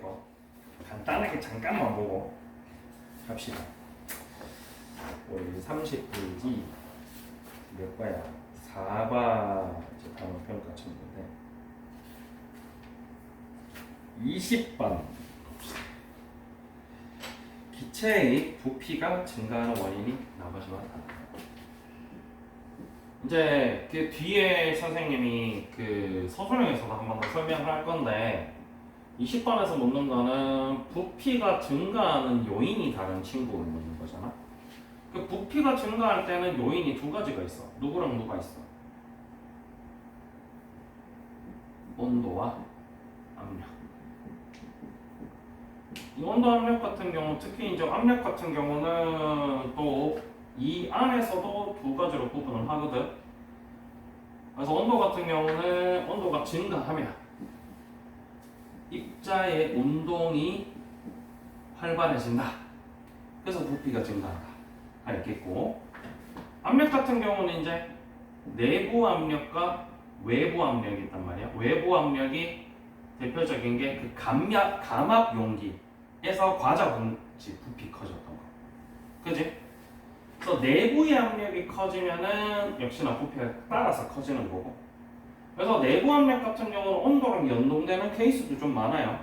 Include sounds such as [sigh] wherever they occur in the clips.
거 간단하게 잠깐만 보고 합시다. 우리 30페이지 몇 과야? 4과 이제 단어 평가 쳤는데 20번 기체의 부피가 증가하는 원인이 나머지와. 이제 그 뒤에 선생님이 그 서술형에서도 한 번 더 설명을 할 건데 20번에서 묻는 거는 부피가 증가하는 요인이 다른 친구를 묻는 거잖아. 그 부피가 증가할 때는 요인이 두 가지가 있어. 누구랑 누가 있어? 온도와 압력. 이 온도 압력 같은 경우 특히 이제 압력 같은 경우는 또 이 안에서도 두 가지로 구분을 하거든. 그래서 온도 같은 경우는 온도가 증가하면 입자의 운동이 활발해진다. 그래서 부피가 증가한다. 알겠고 압력 같은 경우는 이제 내부 압력과 외부 압력이 있단 말이야. 외부 압력이 대표적인 게 그 감압 감압 용기에서 과자 분지 부피 커졌던 거. 그지? 그래서 내부의 압력이 커지면은 역시나 부피가 따라서 커지는 거고. 그래서 내부 압력 같은 경우는 온도랑 연동되는 케이스도 좀 많아요.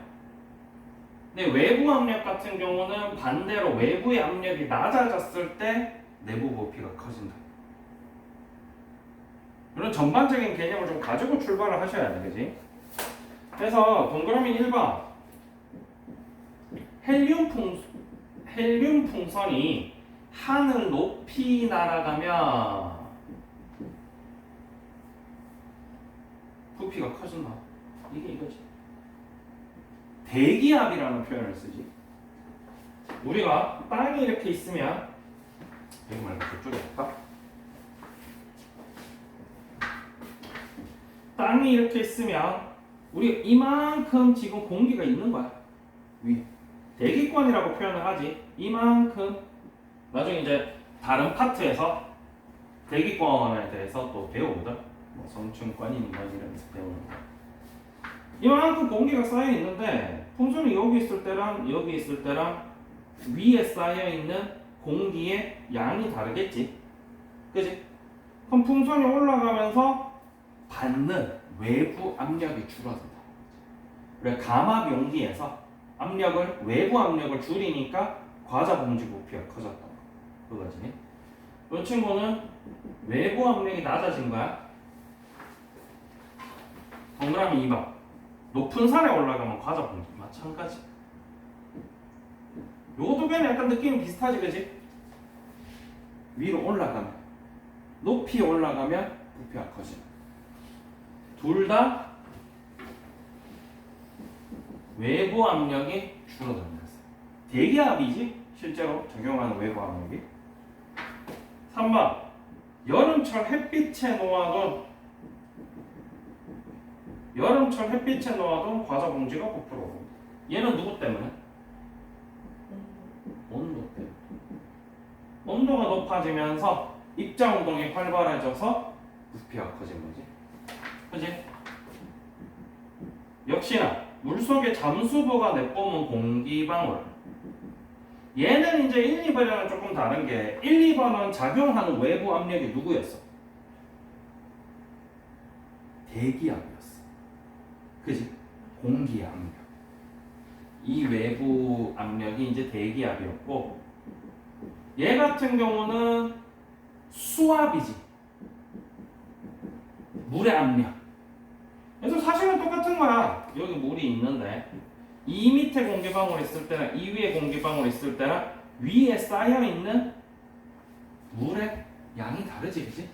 근데 외부 압력 같은 경우는 반대로 외부의 압력이 낮아졌을 때 내부 부피가 커진다. 이런 전반적인 개념을 좀 가지고 출발을 하셔야 돼, 그지? 그래서 동그라미 1번 헬륨 풍 헬륨 풍선이 하늘 높이 날아가면 부피가 커진다. 이게 이거지. 대기압이라는 표현을 쓰지. 우리가 땅이 이렇게 있으면 여기 말고 저쪽에 할까? 땅이 이렇게 있으면 우리 이만큼 지금 공기가 있는 거야. 위에. 대기권이라고 표현을 하지. 이만큼 나중에 이제 다른 파트에서 대기권에 대해서 또 배우거든. 뭐 성층권이니 뭐 이러면서 배우는 거. 이만큼 공기가 쌓여 있는데 풍선이 여기 있을 때랑 여기 있을 때랑 위에 쌓여 있는 공기의 양이 다르겠지. 그지? 그럼 풍선이 올라가면서 받는 외부 압력이 줄어든다. 그래 감압 용기에서 압력을 외부 압력을 줄이니까 과자 봉지 부피가 커졌다. 그거지. 이 친구는 외부 압력이 낮아진 거야. 동그라미 2번. 높은 산에 올라가면 과자 봉지 마찬가지. 요두 개는 약간 느낌이 비슷하지, 그지? 위로 올라가면 높이 올라가면 부피가 커진다. 둘다 외부 압력이 줄어듭니다. 대기압이지 실제로 적용하는 외부 압력이. 3번 여름철 햇빛에 놓아둔 여름철 햇빛에 놓아둔 과자 봉지가 부풀어. 얘는 누구 때문에? 온도 때문에. 온도가 높아지면서 입자 운동이 활발해져서 부피가 커진 거지. 그지? 역시나 물속에 잠수부가 내뿜은 공기방울. 얘는 이제 1, 2번이랑 조금 다른 게 1, 2번은 작용하는 외부 압력이 누구였어? 대기압이었어. 그지? 공기 압력. 이 외부 압력이 이제 대기압이었고 얘 같은 경우는 수압이지. 물의 압력. 그래서 사실은 똑같은 거야. 여기 물이 있는데 이 밑에 공기방울 있을 때랑 이 위에 공기방울 있을 때랑 위에 쌓여 있는 물의 양이 다르지, 그지?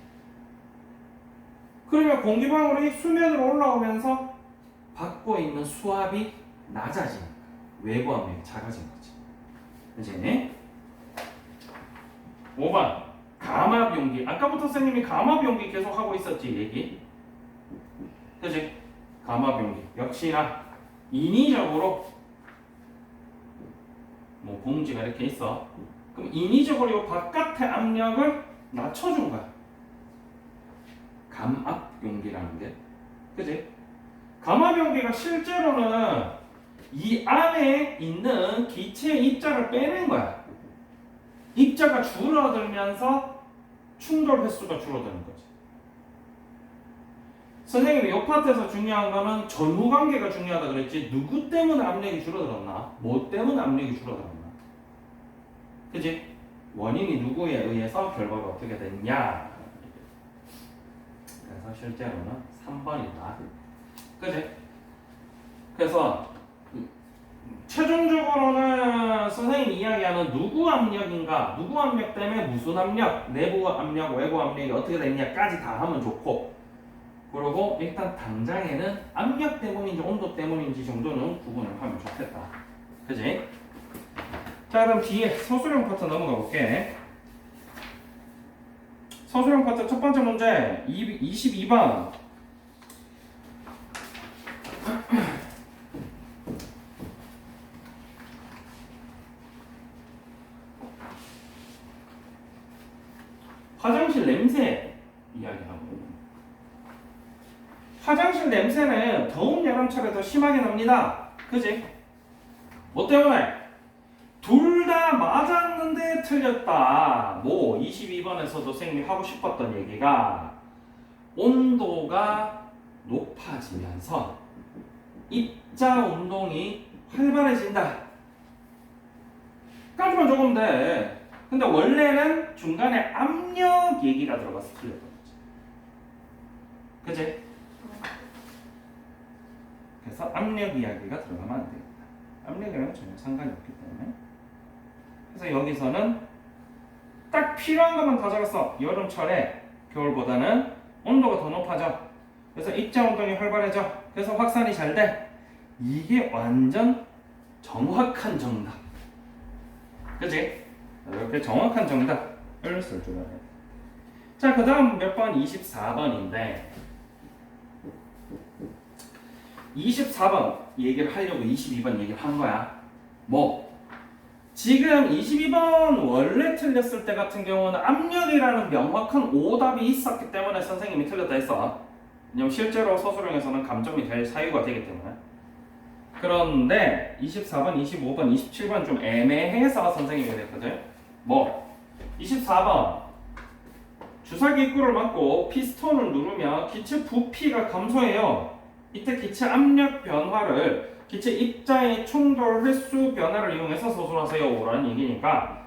그러면 공기방울이 수면으로 올라오면서 받고 있는 수압이 낮아지는 거야. 외부 압력이 작아진 거지. 그지? 5번 감압 용기. 아까부터 선생님이 감압 용기 계속 하고 있었지, 얘기. 그지? 감압 용기. 역시나 인위적으로 뭐 봉지가 이렇게 있어. 그럼 인위적으로 이 바깥의 압력을 낮춰준 거야. 감압 용기라는 게. 그지? 감압 용기가 실제로는 이 안에 있는 기체의 입자를 빼낸 거야. 입자가 줄어들면서 충돌 횟수가 줄어드는 거지. 선생님이 이 파트에서 중요한 거는 전후 관계가 중요하다 그랬지 누구 때문에 압력이 줄어들었나? 뭐 때문에 압력이 줄어들었나? 그지? 원인이 누구에 의해서 결과가 어떻게 됐냐? 그래서 실제로는 3번이다. 그지? 그래서 최종적으로는 선생님이 이야기하는 누구 압력인가, 누구 압력 때문에 무슨 압력, 내부 압력, 외부 압력이 어떻게 됐냐까지 다 하면 좋고 그리고 일단 당장에는 압력 때문인지 온도 때문인지 정도는 구분을 하면 좋겠다. 그지? 자 그럼 뒤에 서술형 파트 넘어가 볼게. 서술형 파트 첫 번째 문제 22번 화장실 냄새 이야기하고 화장실 냄새는 더운 여름철에 더 심하게 납니다. 그지? 뭐 때문에? 둘 다 맞았는데 틀렸다. 뭐 22번에서도 선생님이 하고 싶었던 얘기가 온도가 높아지면서 입자 운동이 활발해진다. 까지만 적으면 돼. 근데 원래는 중간에 압력 얘기가 들어가서 틀렸던 거지. 그지? 그래서 압력 이야기가 들어가면 안 됩니다. 압력이랑 전혀 상관이 없기 때문에. 그래서 여기서는 딱 필요한 것만 다 적었어. 여름철에 겨울보다는 온도가 더 높아져. 그래서 입자 운동이 활발해져. 그래서 확산이 잘 돼. 이게 완전 정확한 정답. 그지? 이렇게 정확한 정답을 쓸 줄 알아야 돼. 자, 그 다음 몇 번? 24번인데 24번 얘기를 하려고 22번 얘기를 한 거야. 뭐? 지금 22번 원래 틀렸을 때 같은 경우는 압력이라는 명확한 오답이 있었기 때문에 선생님이 틀렸다 했어. 왜냐면 실제로 서술형에서는 감점이 될 사유가 되기 때문에. 그런데 24번, 25번, 27번 좀 애매해서 선생님이 그랬거든. 뭐? 24번 주사기 입구를 막고 피스톤을 누르면 기체 부피가 감소해요. 이때 기체 압력 변화를 기체 입자의 충돌 횟수 변화를 이용해서 소술하세요 라는 얘기니까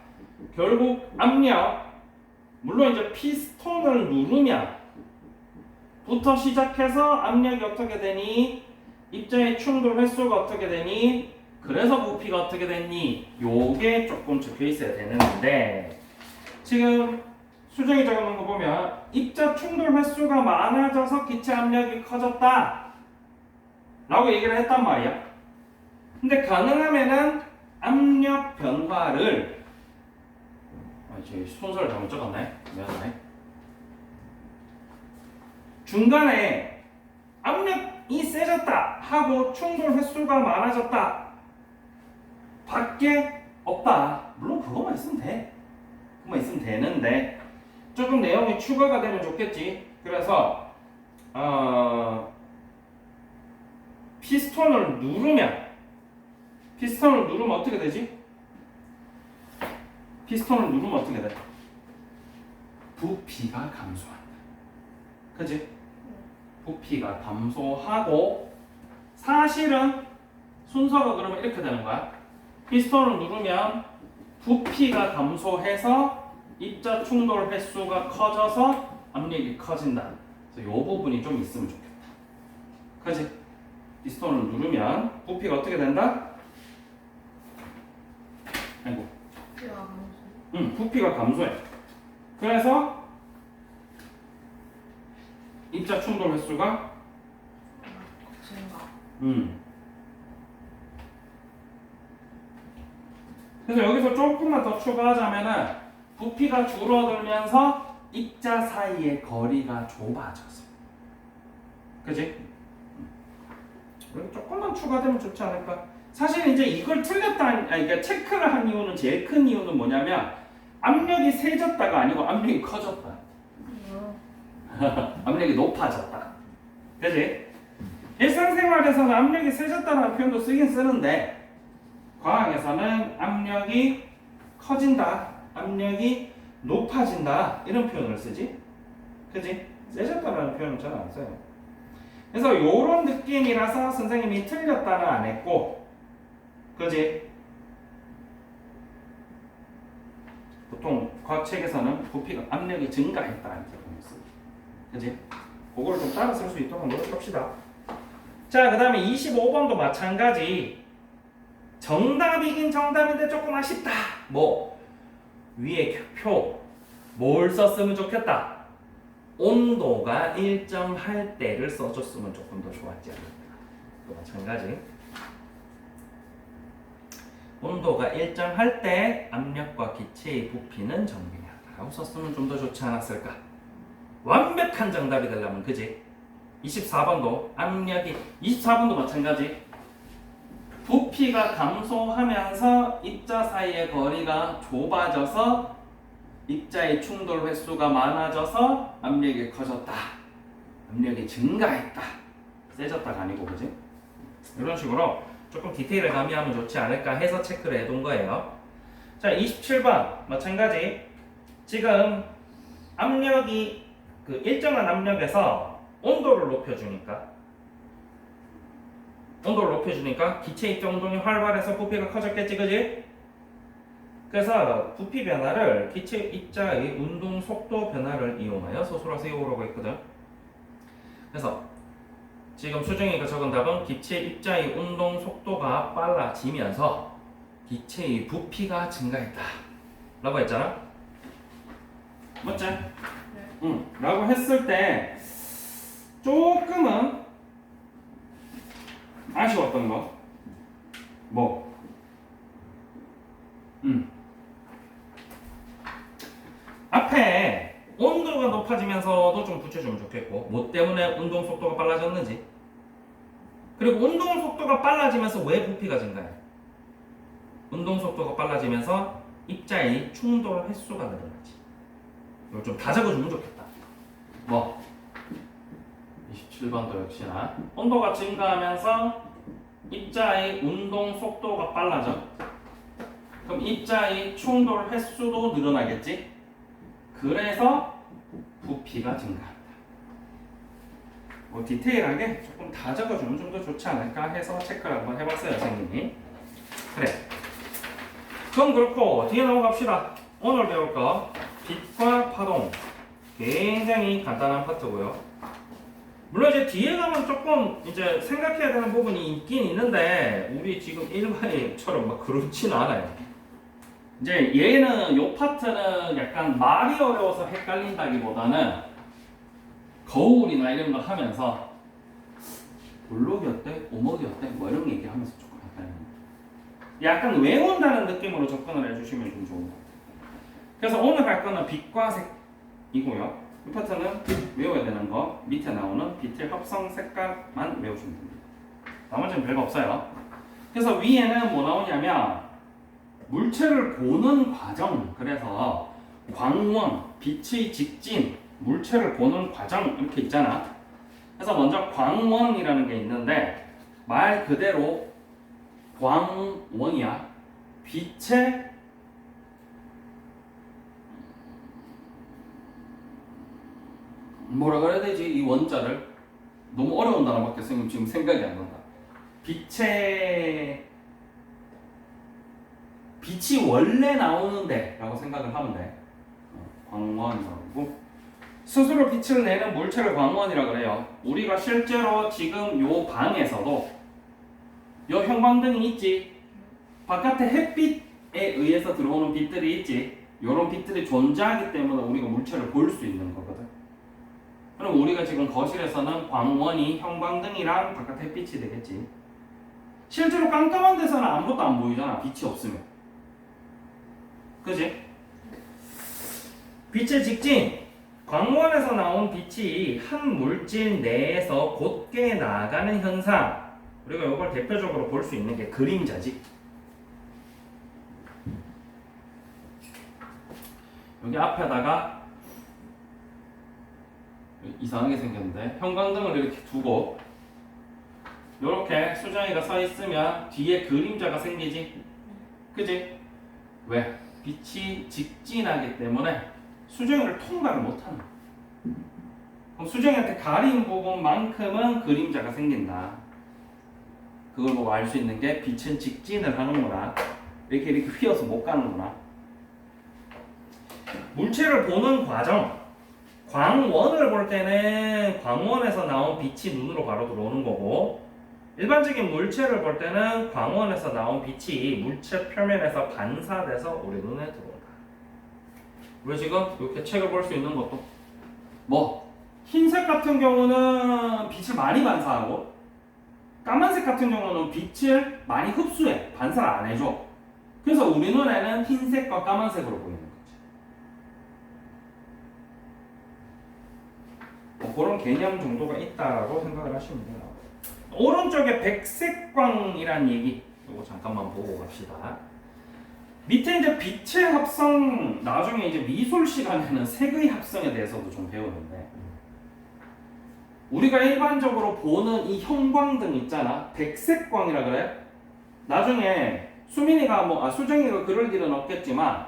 결국 압력 물론 이제 피스톤을 누르면 부터 시작해서 압력이 어떻게 되니? 입자의 충돌 횟수가 어떻게 되니? 그래서 부피가 어떻게 됐니? 요게 조금 적혀 있어야 되는데 지금 수정이 적어놓은 거 보면 입자 충돌 횟수가 많아져서 기체 압력이 커졌다 라고 얘기를 했단 말이야. 근데 가능하면은 압력 변화를 아, 제 순서를 잘못 적었네. 미안하네. 중간에 압력이 세졌다 하고 충돌 횟수가 많아졌다. 밖에 없다. 물론 그것만 있으면 돼. 그것만 있으면 되는데 조금 내용이 추가가 되면 좋겠지. 그래서 어, 피스톤을 누르면 피스톤을 누르면 어떻게 되지? 피스톤을 누르면 어떻게 돼? 부피가 감소한다. 그지? 부피가 감소하고 사실은 순서가 그러면 이렇게 되는 거야. 피스톤을 누르면 부피가 감소해서 입자 충돌 횟수가 커져서 압력이 커진다. 그래서 이 부분이 좀 있으면 좋겠다. 그지? 피스톤을 누르면 부피가 어떻게 된다? 아이고, 응, 부피가 감소해. 그래서 입자 충돌 횟수가 음. 그래서 여기서 조금만 더 추가하자면은 부피가 줄어들면서 입자 사이의 거리가 좁아져서. 그지? 조금만 추가되면 좋지 않을까? 사실 이제 이걸 틀렸다, 아니, 그러니까 체크를 한 이유는 제일 큰 이유는 뭐냐면 압력이 세졌다가 아니고 압력이 커졌다. [laughs] 압력이 높아졌다. 그지? 일상생활에서는 압력이 세졌다는 표현도 쓰긴 쓰는데 과학에서는 압력이 커진다, 압력이 높아진다 이런 표현을 쓰지, 그지? 세졌다라는 표현은 잘 안 써요. 그래서 요런 느낌이라서 선생님이 틀렸다는 안 했고, 그지? 보통 과학책에서는 부피가 압력이 증가했다. 그지? 그걸 좀 따라 쓸 수 있도록 노력합시다. 자, 그 다음에 25번도 마찬가지. 정답이긴 정답인데 조금 아쉽다. 뭐? 위에 표, 뭘 썼으면 좋겠다. 온도가 일정할 때를 써줬으면 조금 더 좋았지 않을까. 또 마찬가지. 온도가 일정할 때 압력과 기체의 부피는 정비하다라고 썼으면 좀 더 좋지 않았을까. 완벽한 정답이 되려면 그지? 24번도 압력이 24번도 마찬가지. 부피가 감소하면서 입자 사이의 거리가 좁아져서 입자의 충돌 횟수가 많아져서 압력이 커졌다. 압력이 증가했다. 세졌다가 아니고 그지? 이런 식으로 조금 디테일을 가미하면 좋지 않을까 해서 체크를 해둔 거예요. 자, 27번 마찬가지. 지금 압력이 그 일정한 압력에서 온도를 높여주니까 온도를 높여주니까 기체 입자 운동이 활발해서 부피가 커졌겠지, 그지? 그래서 부피 변화를 기체 입자의 운동 속도 변화를 이용하여 소수로 세우라고 했거든. 그래서 지금 수정이가 적은 답은 기체 입자의 운동 속도가 빨라지면서 기체의 부피가 증가했다. 라고 했잖아. 맞지? 응. 라고 했을 때 조금은 아쉬웠던 거. 뭐? 음. 앞에 온도가 높아지면서도 좀 붙여주면 좋겠고, 뭐 때문에 운동 속도가 빨라졌는지. 그리고 운동 속도가 빨라지면서 왜 부피가 증가해? 운동 속도가 빨라지면서 입자의 충돌 횟수가 늘어나지. 이걸 좀 다 적어주면 좋겠다. 뭐? 27번도 역시나 온도가 증가하면서 입자의 운동 속도가 빨라져. 그럼 입자의 충돌 횟수도 늘어나겠지? 그래서 부피가 증가한다. 뭐 디테일하게 조금 다 적어주면 좀 더 좋지 않을까 해서 체크를 한번 해봤어요, 선생님이. 그래. 그럼 그렇고 뒤에 넘어갑시다. 오늘 배울 거 빛과 파동. 굉장히 간단한 파트고요. 물론 이제 뒤에 가면 조금 이제 생각해야 되는 부분이 있긴 있는데 우리 지금 일반인처럼 막 그렇지는 않아요. 이제 얘는 요 파트는 약간 말이 어려워서 헷갈린다기보다는 거울이나 이런 거 하면서 볼록이 어때? 오목이 어때? 뭐 이런 얘기하면서 조금 헷갈려요. 약간 외운다는 느낌으로 접근을 해주시면 좀 좋은 것 같아요. 그래서 오늘 할 거는 빛과 색이고요. 이 파트는 외워야 되는 거 밑에 나오는 빛의 합성 색깔만 외우시면 됩니다. 나머지는 별거 없어요. 그래서 위에는 뭐 나오냐면 물체를 보는 과정 그래서 광원, 빛의 직진, 물체를 보는 과정 이렇게 있잖아. 그래서 먼저 광원이라는 게 있는데 말 그대로 광원이야. 빛의 뭐라 그래야 되지 이 원자를 너무 어려운 단어밖에 지금 생각이 안 난다. 빛의 빛이 원래 나오는데 라고 생각을 하면 돼. 어, 광원이라고 스스로 빛을 내는 물체를 광원이라 그래요. 우리가 실제로 지금 요 방에서도 요 형광등이 있지. 바깥에 햇빛에 의해서 들어오는 빛들이 있지. 요런 빛들이 존재하기 때문에 우리가 물체를 볼 수 있는 거거든. 그럼 우리가 지금 거실에서는 광원이 형광등이랑 바깥 햇빛이 되겠지. 실제로 깜깜한 데서는 아무것도 안 보이잖아. 빛이 없으면. 그지? 빛의 직진. 광원에서 나온 빛이 한 물질 내에서 곧게 나가는 현상. 우리가 이걸 대표적으로 볼 수 있는 게 그림자지. 여기 앞에다가 이상하게 생겼는데 형광등을 이렇게 두고 이렇게 수정이가 서 있으면 뒤에 그림자가 생기지. 그지? 왜? 빛이 직진하기 때문에 수정이를 통과를 못하는. 그럼 수정이한테 가린 부분만큼은 그림자가 생긴다. 그걸 보고 알 수 있는 게 빛은 직진을 하는구나. 이렇게 이렇게 휘어서 못 가는구나. 물체를 보는 과정. 광원을 볼 때는 광원에서 나온 빛이 눈으로 바로 들어오는 거고 일반적인 물체를 볼 때는 광원에서 나온 빛이 물체 표면에서 반사돼서 우리 눈에 들어온다. 우리 지금 이렇게 책을 볼 수 있는 것도 뭐 흰색 같은 경우는 빛을 많이 반사하고 까만색 같은 경우는 빛을 많이 흡수해 반사를 안 해줘. 그래서 우리 눈에는 흰색과 까만색으로 보이는 거지. 뭐 그런 개념 정도가 있다라고 생각을 하시면 돼요. 오른쪽에 백색광이란 얘기 이거 잠깐만 보고 갑시다. 밑에 이제 빛의 합성 나중에 이제 미술 시간에는 색의 합성에 대해서도 좀 배우는데 우리가 일반적으로 보는 이 형광등 있잖아 백색광이라 그래 나중에 수민이가 뭐 아 수정이가 그럴 일은 없겠지만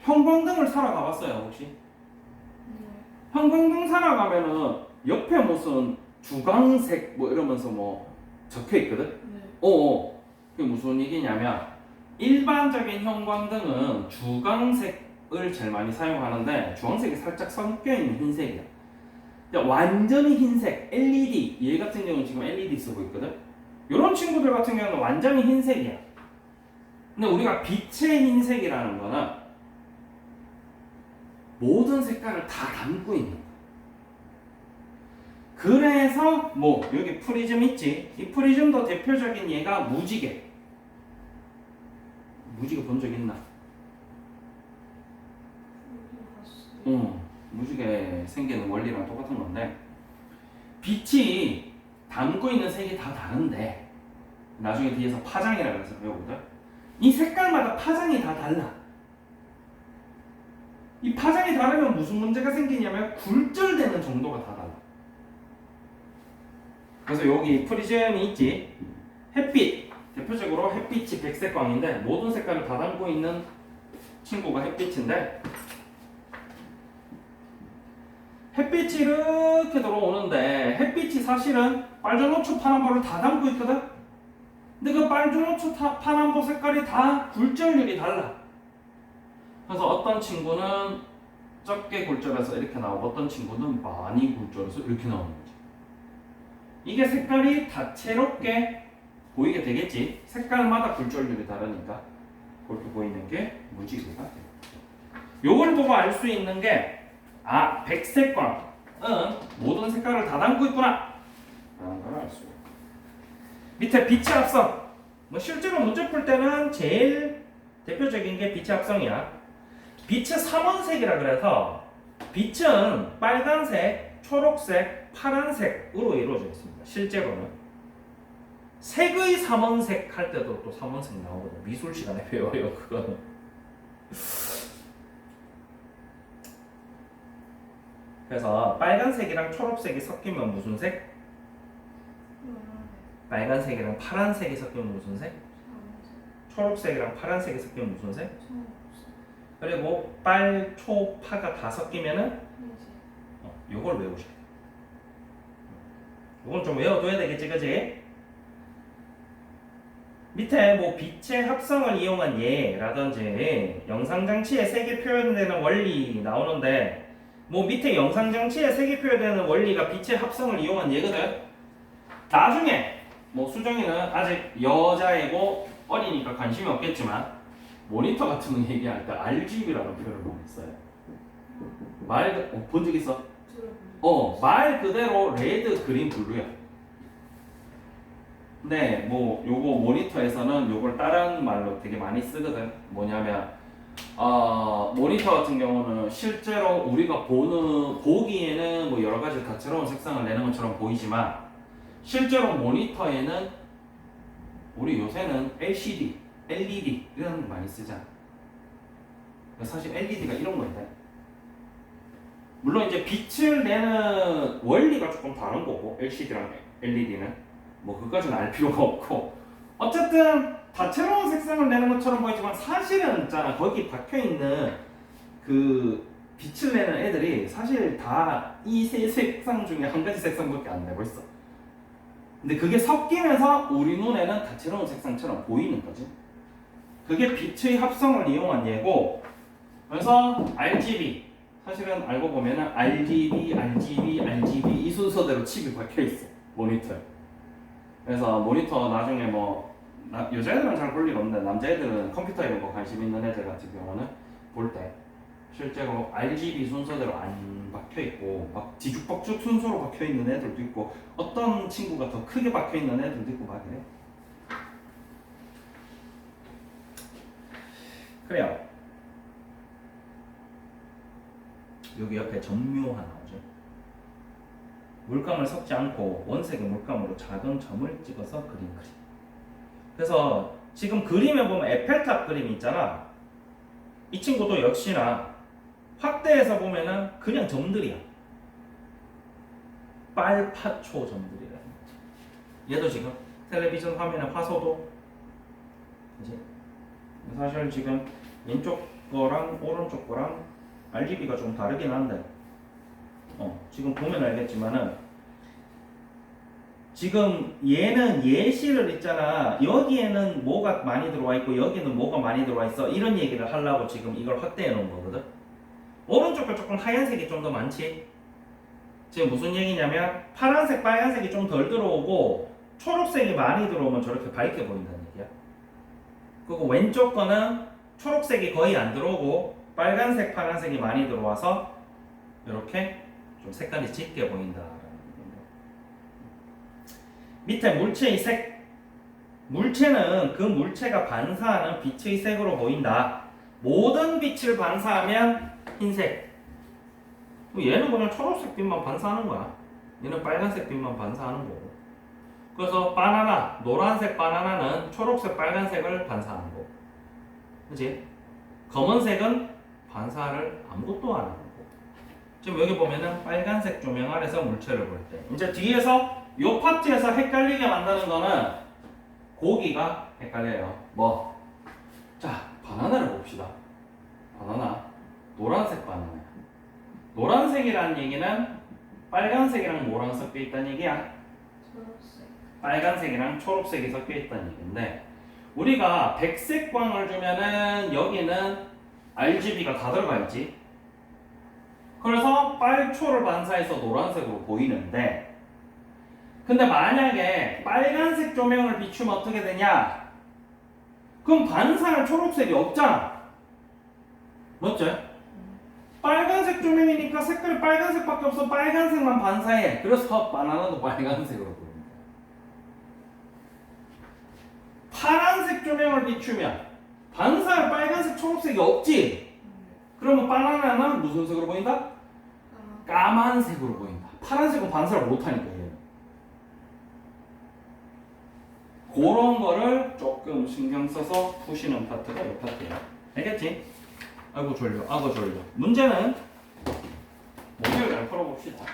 형광등을 사러 가봤어요 혹시 네. 형광등 사러 가면은 옆에 무슨 주광색 뭐 이러면서 뭐 적혀 있거든 네. 어, 그게 무슨 얘기냐면 일반적인 형광등은 주광색을 제일 많이 사용하는데 주황색이 살짝 섞여 있는 흰색이야. 완전히 흰색 LED 얘 같은 경우는 지금 LED 쓰고 있거든. 이런 친구들 같은 경우는 완전히 흰색이야. 근데 우리가 빛의 흰색이라는 거는 모든 색깔을 다 담고 있는 거야. 그래서 뭐 여기 프리즘 있지? 이 프리즘도 대표적인 얘가 무지개. 무지개 본 적 있나? 응. 무지개 생기는 원리랑 똑같은 건데 빛이 담고 있는 색이 다 다른데 나중에 뒤에서 파장이라 그래서 배우거든. 이 색깔마다 파장이 다 달라. 이 파장이 다르면 무슨 문제가 생기냐면 굴절되는 정도가 다 달라. 그래서 여기 프리즘이 있지. 햇빛 대표적으로 햇빛이 백색광인데 모든 색깔을 다 담고 있는 친구가 햇빛인데 햇빛이 이렇게 들어오는데 햇빛이 사실은 빨주노초 파란보를 다 담고 있거든. 근데 그 빨주노초 타- 파란보 색깔이 다 굴절률이 달라. 그래서 어떤 친구는 적게 굴절해서 이렇게 나오고 어떤 친구는 많이 굴절해서 이렇게 나오는 거지. 이게 색깔이 다채롭게 보이게 되겠지. 색깔마다 굴절률이 다르니까 그렇게 보이는 게 무지개가 돼. 요걸 보고 알 수 있는 게 아, 백색광은 모든 색깔을 다 담고 있구나. 라는 걸 알 수 있고. 밑에 빛의 합성. 뭐 실제로 문제 풀 때는 제일 대표적인 게 빛의 합성이야. 빛의 삼원색이라 그래서 빛은 빨간색, 초록색, 파란색으로 이루어져 있습니다. 실제로는 색의 삼원색 할 때도 또 삼원색 나오거든요. 미술 시간에 [laughs] 배워요 그거는. 그래서 빨간색이랑 초록색이 섞이면 무슨 색? 빨간색이랑 파란색이 섞이면 무슨 색? 초록색이랑 파란색이 섞이면 무슨 색? 그리고 빨, 초, 파가 다 섞이면은 어, 요걸 외우셔야 돼요. 요건 좀 외워둬야 되겠지, 그지? 밑에 뭐 빛의 합성을 이용한 예라든지 영상장치에 색이 표현되는 원리 나오는데 뭐 밑에 영상장치에 색이 표현되는 원리가 빛의 합성을 이용한 예거든. 나중에 뭐 수정이는 아직 여자이고 어리니까 관심이 없겠지만 모니터 같은 거 얘기할 때 RGB라는 표현을 많이 써요. 말, 어, 있어? 어, 말 그대로 레드, 그린, 블루야. 네, 뭐 요거 모니터에서는 요걸 다른 말로 되게 많이 쓰거든. 뭐냐면 어, 모니터 같은 경우는 실제로 우리가 보는 보기에는 뭐 여러 가지 다채로운 색상을 내는 것처럼 보이지만 실제로 모니터에는 우리 요새는 LCD, LED 이런 거 많이 쓰잖아. 사실 LED가 이런 건데. 물론 이제 빛을 내는 원리가 조금 다른 거고 LCD랑 LED는 뭐 그까지는 알 필요가 없고 어쨌든 다채로운 색상을 내는 것처럼 보이지만 사실은 있잖아 거기 박혀 있는 그 빛을 내는 애들이 사실 다 이 세 색상 중에 한 가지 색상밖에 안 내고 있어. 근데 그게 섞이면서 우리 눈에는 다채로운 색상처럼 보이는 거지. 그게 빛의 합성을 이용한 예고. 그래서 RGB 사실은 알고 보면은 RGB, RGB, RGB 이 순서대로 칩이 박혀 있어 모니터에. 그래서 모니터 나중에 뭐 나- 여자애들은 잘 볼 일 없는데 남자애들은 컴퓨터 이런 거 관심 있는 애들 같은 경우는 볼 때 실제로 RGB 순서대로 안 박혀 있고 막 뒤죽박죽 순서로 박혀 있는 애들도 있고 어떤 친구가 더 크게 박혀 있는 애들도 있고 막 그래. 그래요. 여기 옆에 점묘 하나 오죠. 물감을 섞지 않고 원색의 물감으로 작은 점을 찍어서 그린 그림. 그래서 지금 그림에 보면 에펠탑 그림 있잖아. 이 친구도 역시나 확대해서 보면은 그냥 점들이야. 빨파초 점들이라. 얘도 지금 텔레비전 화면에 화소도 그지? 사실 지금 왼쪽 거랑 오른쪽 거랑 RGB가 좀 다르긴 한데 어, 지금 보면 알겠지만은 지금 얘는 예시를 있잖아. 여기에는 뭐가 많이 들어와 있고 여기는 뭐가 많이 들어와 있어? 이런 얘기를 하려고 지금 이걸 확대해 놓은 거거든. 오른쪽은 조금 하얀색이 좀 더 많지? 지금 무슨 얘기냐면 파란색 빨간색이 좀 덜 들어오고 초록색이 많이 들어오면 저렇게 밝게 보인다는 얘기야. 그리고 왼쪽 거는 초록색이 거의 안 들어오고 빨간색 파란색이 많이 들어와서 이렇게 좀 색깔이 짙게 건데 밑에 물체의 색. 물체는 그 물체가 반사하는 빛의 색으로 보인다. 모든 빛을 반사하면 흰색. 뭐 얘는 그냥 초록색 빛만 반사하는 거야. 얘는 빨간색 빛만 반사하는 거고. 그래서 바나나 노란색 바나나는 초록색 빨간색을 반사하는 거고. 그지 검은색은 반사를 아무것도 안 하는 거고 지금 여기 보면은 빨간색 조명 아래서 물체를 볼 때. 이제 뒤에서 요 파트에서 헷갈리게 만드는 거는 고기가 헷갈려요. 뭐? 자 바나나를 봅시다. 바나나. 노란색 바나나. 노란색이라는 얘기는 빨간색이랑 뭐랑 섞여 있다는 얘기야. 초록색. 빨간색이랑 초록색이 섞여 있다는 얘기인데 우리가 백색 광을 주면은 여기는 RGB가 다 들어가 있지. 그래서 빨초를 반사해서 노란색으로 보이는데 근데 만약에 빨간색 조명을 비추면 어떻게 되냐? 그럼 반사할 초록색이 없잖아. 맞죠? 빨간색 조명이니까 색깔이 빨간색밖에 없어 빨간색만 반사해. 그래서 바나나도 빨간색으로 보입니다. 파란색 조명을 비추면 반사할 빨간색, 초록색이 없지. 그러면 바나나는 무슨 색으로 보인다? 아, 까만색으로 보인다. 파란색은 반사를 못하니까. 그런 거를 조금 신경 써서 푸시는 파트가 이 파트야. 알겠지? 아이고 졸려, 아이고 졸려. 문제는 잘 풀어봅시다.